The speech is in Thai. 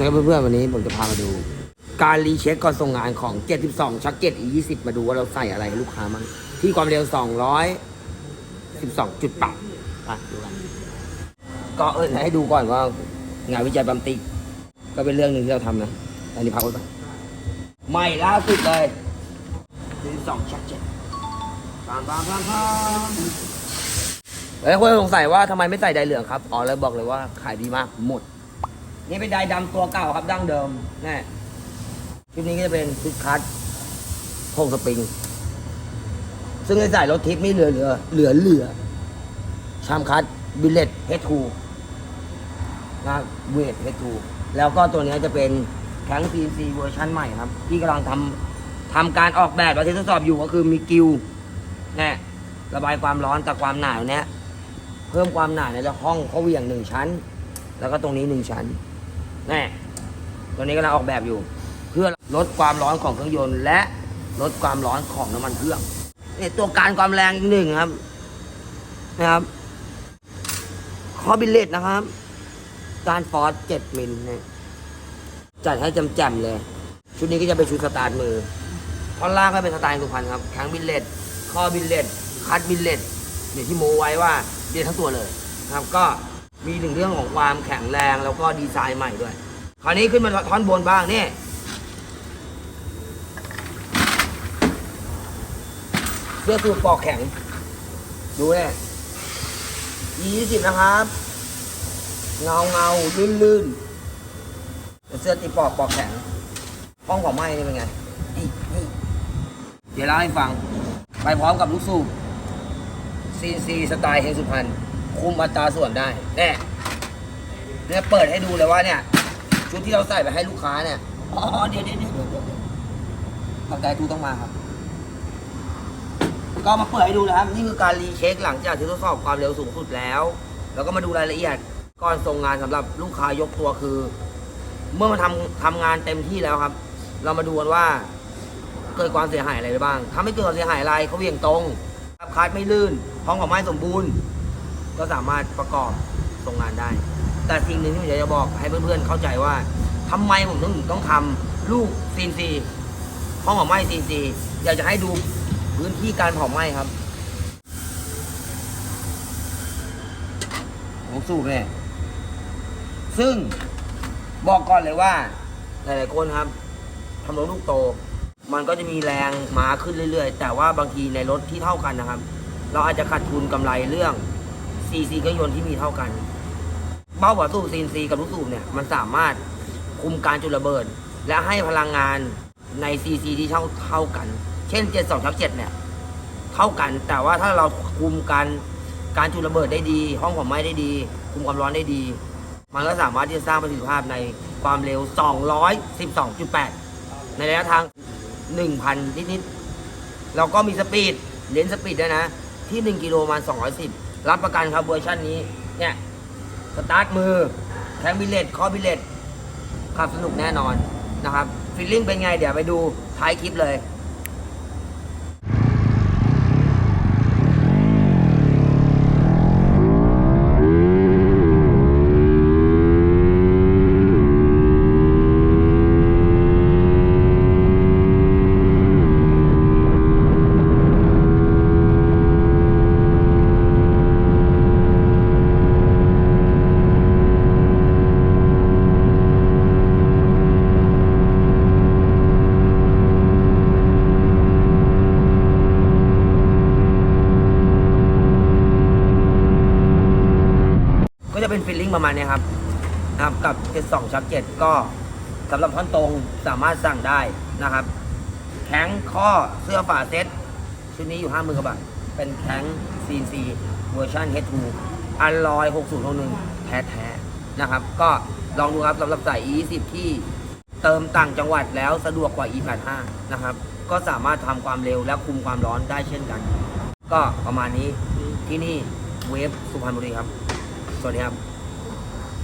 วัสดีครับเพื่อนๆวันนี้ผมจะพามาดู การรีเช็คก่อนส่งงานของ 72 ชักเก็ต E20 มาดูว่าเราใส่อะไรให้ลูกค้ามั้งที่ความเร็ว200 12จุดปดูกันก็เออให้ดูก่อนว่างานวิจัยบัมติกก็เป็นเรื่องหนึ่งที่เราทำนะอันนี้พักไว้ก่อนใหม่ล่าสุดเลย72ชักเก็ตปามปามปามปามแล้วคนสงสัยว่าทำไมไม่ใส่ไดเหลืองครับอ๋อแล้วบอกเลยว่าขายดีมากหมด นี่เป็นไดร์ดำตัวเก่าครับดั้งเดิมแน่ชุดนี้ก็จะเป็นชุดคัทโคงสปริง ซึ่งในสายรถทิปนี่เหลือเหลือเหลือเหลือชามคัทบิลเลตเฮทูนะเวทเฮทูแล้วก็ตัวนี้จะเป็นแข็ง CNC เวอร์ชันใหม่ครับ ที่กำลังทำทำการออกแบบและที่ทดสอบอยู่ก็คือมีกิวแน่ระบายความร้อนกับความหนาวเนี้ยเพิ่มความหนาในห้องเขาเหวี่ยงหนึ่งชั้น แล้วก็ตรงนี้หนึ่งชั้น แน่ตัวนี้กำลังออกแบบอยู่ เพื่อลดความร้อนของเครื่องยนต์ และลดความร้อนของน้ำมันเครื่องเนี่ยตัวการความแรงอีกหนึ่งครับ นะครับคอบิเลตนะครับ การฟอสเจ็ดมิลเนี่ยจัดให้จำแจมเลย ชุดนี้ก็จะเป็นชุดสตาร์ทมือท่อนล่างก็เป็นสไตล์สุพรรณครับแข็งบิลเลตคอบิลเลตคัดบิลเลตเนี่ยที่โมไว้ว่าเรียนทั้งตัวเลยนะครับก็ มีหนึ่งเรื่องของความแข็งแรงแล้วก็ดีไซน์ใหม่ด้วย คราวนี้ขึ้นมาท่อนบนบ้างนี่เสื้อสูทปอกแข็ง ดูเนี่ยยี่สิบนะครับ เงาเงาลื่นลื่นเสื้อตีปอกปอกแข็งห้องของไหม้นี่เป็นไงนี่เดี๋ยวเล่าให้ฟัง ไปพร้อมกับลูกสูบซีซีสไตล์เฮงสุพรรณ คุมอัตราส่วนได้แน่เนี่ยเปิดให้ดูเลยว่าเนี่ย ชุดที่เราใส่ไปให้ลูกค้าเนี่ยอ๋อเดี๋ยวเดี๋ยวเดี๋ยวเดี๋ยวปากกาทูต้องมาครับ ก็มาเปิดให้ดูนะครับ นี่คือการรีเช็คหลังจากที่ทดสอบความเร็วสูงสุดแล้ว แล้วก็มาดูรายละเอียดก่อนส่งงานสำหรับลูกค้ายกตัวคือ เมื่อมาทำทำงานเต็มที่แล้วครับ เรามาดูกันว่าเกิดความเสียหายอะไรไปบ้างถ้าไม่เกิดความเสียหายอะไรเขาเวี่ยงตรงครับคาดไม่ลื่นห้องของไม้สมบูรณ์ ก็สามารถประกอบส่งงานได้ แต่สิ่งหนึ่งที่ผมอยากจะบอกให้เพื่อนๆเข้าใจว่าทำไมผมต้องต้องทำลูกซีนซีห้องของไม้ซีนซีอยากจะให้ดูพื้นที่การเผาไหม้ครับผมสูบเนี่ยซึ่งบอกก่อนเลยว่าหลายๆคนครับทำรถลูกโต มันก็จะมีแรงมาขึ้นเรื่อย ๆ แต่ว่าบางทีในรถที่เท่ากันนะครับ เราอาจจะขาดทุนกำไรเรื่อง ซีซีเครื่องยนต์ที่มีเท่ากัน เบ้าหัวสูบซีนซีกับลูกสูบเนี่ยมันสามารถคุมการจุดระเบิด และให้พลังงานในซีซีที่เท่าเท่ากัน เช่น 72ชัก7เนี่ยเท่ากัน แต่ว่าถ้าเราคุมการการจุดระเบิดได้ดี ห้องผมไม้ได้ดี คุมความร้อนได้ดี มันก็สามารถที่จะสร้างประสิทธิภาพในความเร็ว 212.8 ในระยะทาง 1,000 นิดๆเราก็มีสปีดเลนสปีดด้วยนะ ที่ 1 กิโลประมาณ210 รับประกันครับเวอร์ชันนี้ เนี่ยสตาร์ทมือแทงบิเลตคอบิเลตขับสนุกแน่นอนนะครับฟีลลิ่งเป็นไงเดี๋ยวไปดูท้ายคลิปเลย เป็นฟิลลิ่งประมาณนี้ครับนะครับกับ72ชัก7ก็สำหรับท่อนตรงสามารถสั่งได้นะครับ แข้งข้อเสื้อฝาเซ็ตชุดนี้อยู่50,000กว่าบาทเป็นแข้ง CNC เวอร์ชัน H2 อันลอย6061แท้ๆนะครับ ก็ลองดูครับสำหรับสาย E20 ที่เติมต่างจังหวัดแล้วสะดวกกว่า E85 นะครับ ก็สามารถทำความเร็วและคุมความร้อนได้เช่นกัน ก็ประมาณนี้ที่นี่เวฟสุพรรณบุรีครับ สวัสดีครับ